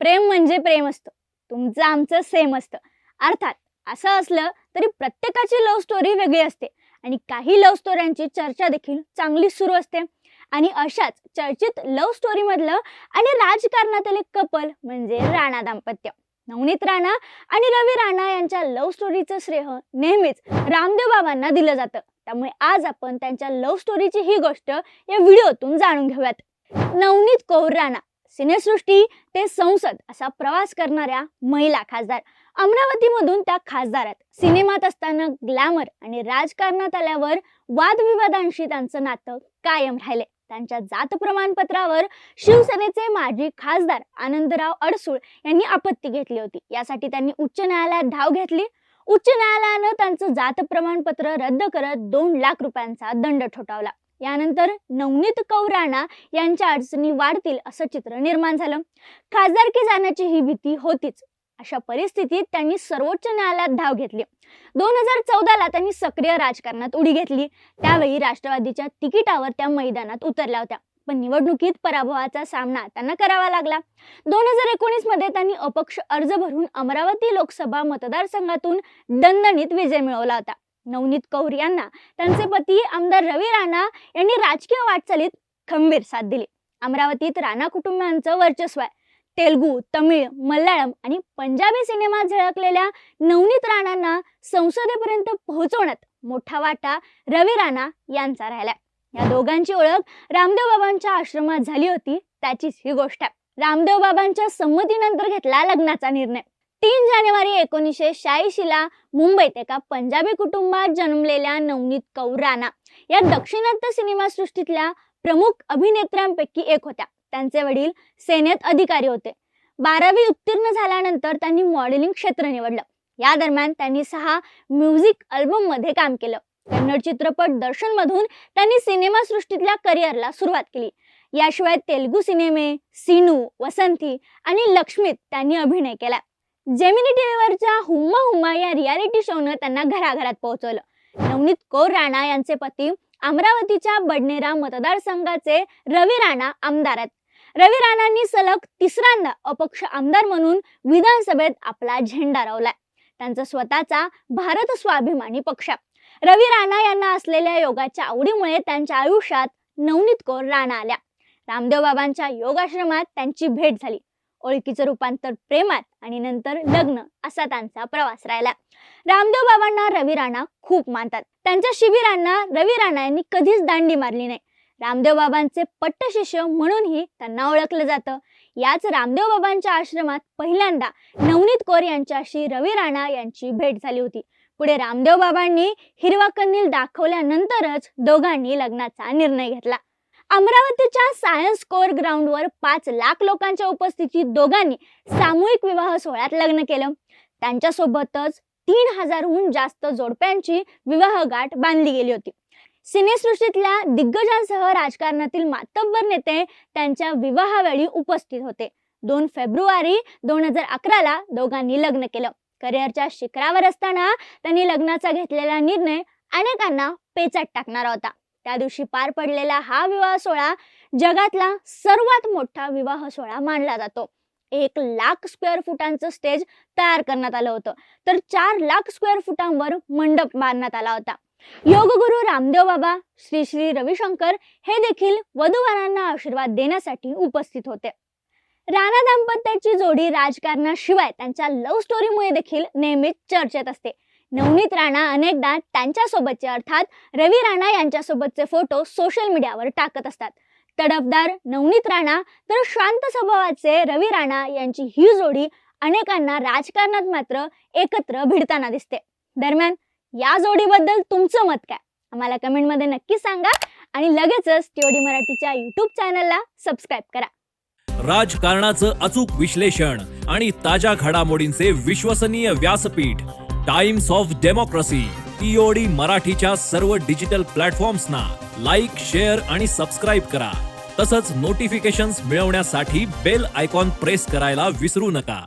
प्रेम म्हणजे प्रेम असतं. तुमचं आमचं सेम असतं. अर्थात असं असलं तरी प्रत्येकाची लव्ह स्टोरी वेगळी असते. आणि काही लव्ह स्टोऱ्यांची चर्चा देखील चांगली सुरू असते. आणि अशाच चर्चित लव्ह स्टोरीमधलं आणि राजकारणातील एक कपल म्हणजे राणा दाम्पत्य. नवनीत राणा आणि रवी राणा यांच्या लव्ह स्टोरीचं श्रेय नेहमीच रामदेव बाबांना दिलं जातं. त्यामुळे आज आपण त्यांच्या लव्ह स्टोरीची ही गोष्ट या व्हिडिओतून जाणून घेऊयात. नवनीत कौर राणा सिनेसृष्टी ते संसद असा प्रवास करणाऱ्या महिला खासदार. अमरावतीमधून त्या खासदार आहेत सिनेमात असताना ग्लॅमर आणि राजकारणात आल्यावर वादविवादांशी त्यांचं नातं कायम राहिले. त्यांच्या जात प्रमाणपत्रावर शिवसेनेचे माजी खासदार आनंदराव अडसूळ यांनी आपत्ती घेतली होती. यासाठी त्यांनी उच्च न्यायालयात धाव घेतली. उच्च न्यायालयानं त्यांचं जात प्रमाणपत्र रद्द करत दोन लाख रुपयांचा दंड ठोठावला. यानंतर नवनीत कौराणा यांच्या अडचणी वाढतील असं चित्र निर्माण झालं. खासदारकी जाण्याची ही भीती होतीच. अशा परिस्थितीत त्यांनी सर्वोच्च न्यायालयात धाव घेतली. दोन हजार चौदाला त्यांनी सक्रिय राजकारणात उडी घेतली. त्यावेळी राष्ट्रवादीच्या तिकिटावर त्या मैदानात उतरल्या होत्या. पण निवडणुकीत पराभवाचा सामना त्यांना करावा लागला. दोन हजार एकोणीसमध्ये त्यांनी अपक्ष अर्ज भरून अमरावती लोकसभा मतदारसंघातून दणदणीत विजय मिळवला होता. नवनीत कौर यांना. त्यांचे पती आमदार रवी राणा यांनी राजकीय वाटचालीत खंबीर साथ दिली. अमरावतीत राणा कुटुंबियांचं वर्चस्व आहे. तेलगू तमिळ मल्याळम आणि पंजाबी सिनेमात झळकलेल्या नवनीत राणांना संसदेपर्यंत पोहोचवण्यात मोठा वाटा रवी राणा यांचा राहिलाय. या दोघांची ओळख रामदेव बाबांच्या आश्रमात झाली होती त्याचीच ही गोष्ट आहे. रामदेव बाबांच्या संमतीनंतर घेतला लग्नाचा निर्णय. तीन जानेवारी एकोणीसशे शहाऐंशीला मुंबईत एका पंजाबी कुटुंबात जन्मलेल्या नवनीत कौर राणा या दक्षिणात्य सिनेमासृष्टीतल्या प्रमुख अभिनेत्र्यांपैकी एक होत्या. त्यांचे वडील सेनेत अधिकारी होते. बारावी उत्तीर्ण झाल्यानंतर त्यांनी मॉडेलिंग क्षेत्र निवडलं. या दरम्यान त्यांनी सहा म्युझिक अल्बममध्ये काम केलं. कन्नड चित्रपट दर्शन मधून त्यांनी सिनेमासृष्टीतल्या करिअरला सुरुवात केली. याशिवाय तेलुगू सिनेमे सिनू वसंती आणि लक्ष्मीत त्यांनी अभिनय केला. जेमिनी टीव्हीवरच्या हुम्मा हुम्मा या रियालिटी शोनं त्यांना घराघरात पोहोचवलं. नवनीत कौर राणा यांचे पती अमरावतीच्या बडनेरा मतदारसंघाचे रवी राणा आमदार आहेत रवी राणांनी सलग तिसऱ्यांदा अपक्ष आमदार म्हणून विधानसभेत आपला झेंडा रोवलाय. त्यांचा स्वतःचा भारत स्वाभिमानी पक्ष. रवी राणा यांना असलेल्या योगाच्या आवडीमुळे त्यांच्या आयुष्यात नवनीत कौर राणा आल्या. रामदेव बाबांच्या योगाश्रमात त्यांची भेट झाली. ओळखीचं रूपांतर प्रेमात आणि नंतर लग्न असा त्यांचा प्रवास राहिला. रामदेव बाबांना रवी राणा खूप मानतात. त्यांच्या शिबिरांना रवी राणा यांनी कधीच दांडी मारली नाही. रामदेव बाबांचे पट्ट शिष्य म्हणूनही त्यांना ओळखलं जातं. याच रामदेव बाबांच्या आश्रमात पहिल्यांदा नवनीत कौर यांच्याशी रवी राणा यांची भेट झाली होती. पुढे रामदेव बाबांनी हिरवा कन्नील दाखवल्यानंतरच दोघांनी लग्नाचा निर्णय घेतला. अमरावतीच्या सायन्स कोर ग्राउंडवर पाच लाख लोकांच्या उपस्थितीत दोघांनी सामूहिक विवाह सोहळ्यात लग्न केलं. त्यांच्यासोबतच तीन हजारहून जास्त जोडप्यांची विवाह गाठ बांधली गेली होती. सिनेसृष्टीतल्या दिग्गजांसह राजकारणातील मातब्बर नेते त्यांच्या विवाहावेळी उपस्थित होते. दोन फेब्रुवारी दोन हजार अकराला दोघांनी लग्न केलं. करिअरच्या शिखरावर असताना त्यांनी लग्नाचा घेतलेला निर्णय अनेकांना पेचात टाकणारा होता. त्या दिवशी पार पडलेला हा विवाह सोहळा जगातला सर्वात मोठा विवाह सोहळा मानला जातो. एक लाख स्क्वेअर फुटांचं स्टेज तयार करण्यात आलं होतं. तर चार लाख स्क्वेअर फुटांवर मंडप बांधण्यात आला होता. योगगुरु रामदेव बाबा श्री श्री रविशंकर हे देखील वधूवरांना आशीर्वाद देण्यासाठी उपस्थित होते. राणा दाम्पत्याची जोडी राजकारणाशिवाय त्यांच्या लव्ह स्टोरीमुळे देखील नेहमीच चर्चेत असते. नवनीत राणा अनेकदा त्यांच्यासोबतचे अर्थात रवी राणा यांच्यासोबतचे फोटो सोशल मीडियावर टाकत असतात. तडफदार नवनीत राणा तर शांत स्वभावाचे रवी राणा यांची ही जोडी अनेकांना राजकारणात मात्र एकत्र भिडताना दिसते. दरम्यान या जोडीबद्दल तुमचं मत काय? आम्हाला कमेंटमध्ये नक्की सांगा आणि लगेचच टीओडी मराठीच्या युट्यूब चॅनलला सबस्क्राईब करा. राजकारणाचं अचूक विश्लेषण आणि ताज्या घडामोडींचे विश्वसनीय व्यासपीठ टाइम्स ऑफ डेमोक्रेसी टीओडी मराठीच्या सर्व डिजिटल प्लॅटफॉर्म्सना लाईक शेअर आणि सबस्क्राईब करा. तसंच नोटिफिकेशन्स मिळवण्यासाठी बेल आयकॉन प्रेस करायला विसरू नका.